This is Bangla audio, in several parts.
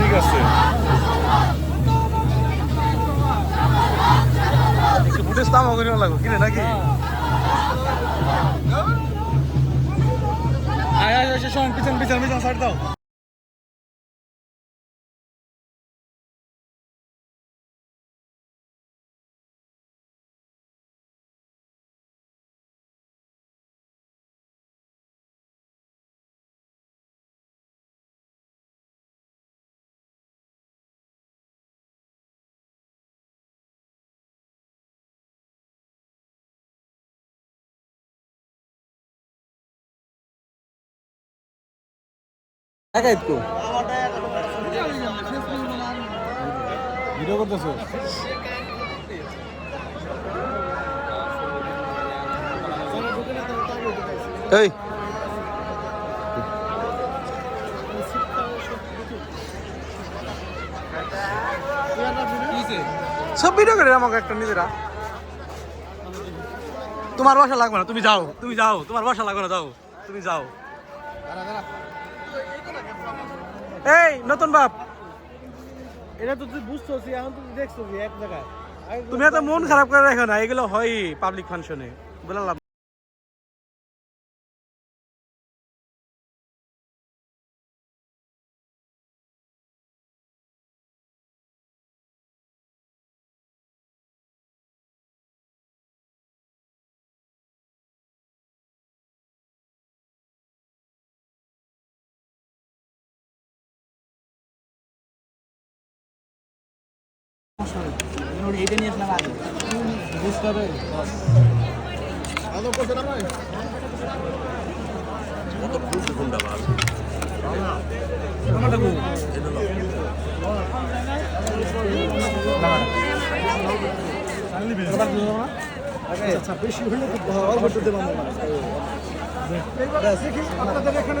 ঠিক আছে। ফুটেজ দাম করে লাগো কিনে নাকি? আয় আয় আয় শোন পিছন পিছন পিছন সাইড দাও। একাই তো ভিডিও করতেছো? এই। সব ভিডিও করে আমাকে একটা নিজেরা তোমার বাসা লাগবে না তুমি যাও তুমি যাও তোমার বাসা লাগবে না যাও তুমি যাও। এই নতুন বাপ। এটা তো তুই বুঝছ এখন তুই দেখছ এক জায়গায়। তুমি এত মন খারাপ করে রাখো না এগুলো হয় পাবলিক ফাংশনে বললাম এইটা নিয়ে আসলাম আগে বুঝতে আচ্ছা বেশি হলে তো অল্প দিতে পারব না আপনাদের এখানে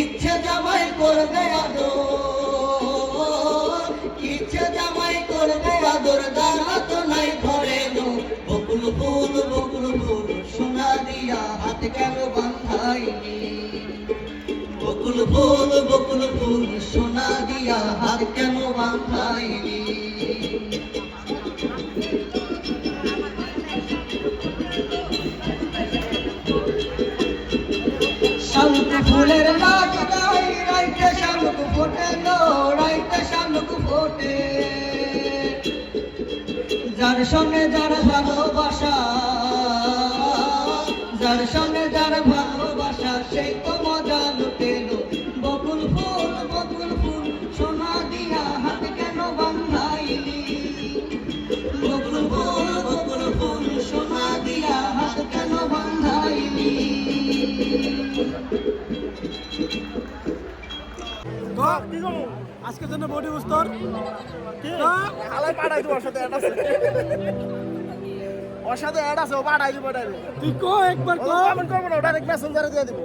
ইচ্ছে জামাই করবে আদর। ইচ্ছে জামাই করবে আদর, দানা তো নাই ঘরে নো। বকুল ফুল বকুল ফুল, সোনা দিয়া হাত কেন বান্ধাইনি বকুল ফুল বকুল ফুল, সোনা দিয়া হাত কেন বান্ধাইনি ফুলের যার সঙ্গে যার ভালোবাসা, যার সঙ্গে যার ভালোবাসা সেই তো মজা লুটেলো বকুল ফুল বকুল ফুল, সোনা দিয়া হাত কেন বান্ধাইলি বকুল ফুল বকুল ফুল, সোনা দিয়া হাত কেন বান্ধাইলি আজকের জন্য বডি বুস্তর হালাই পাঠাই তোমার সাথে ওর সাথে অ্যাড আছে ও পাঠাই দিব তুই কো একবার কো। কমেন্ট করব না ওটা মেসেঞ্জারে দিয়ে দিব।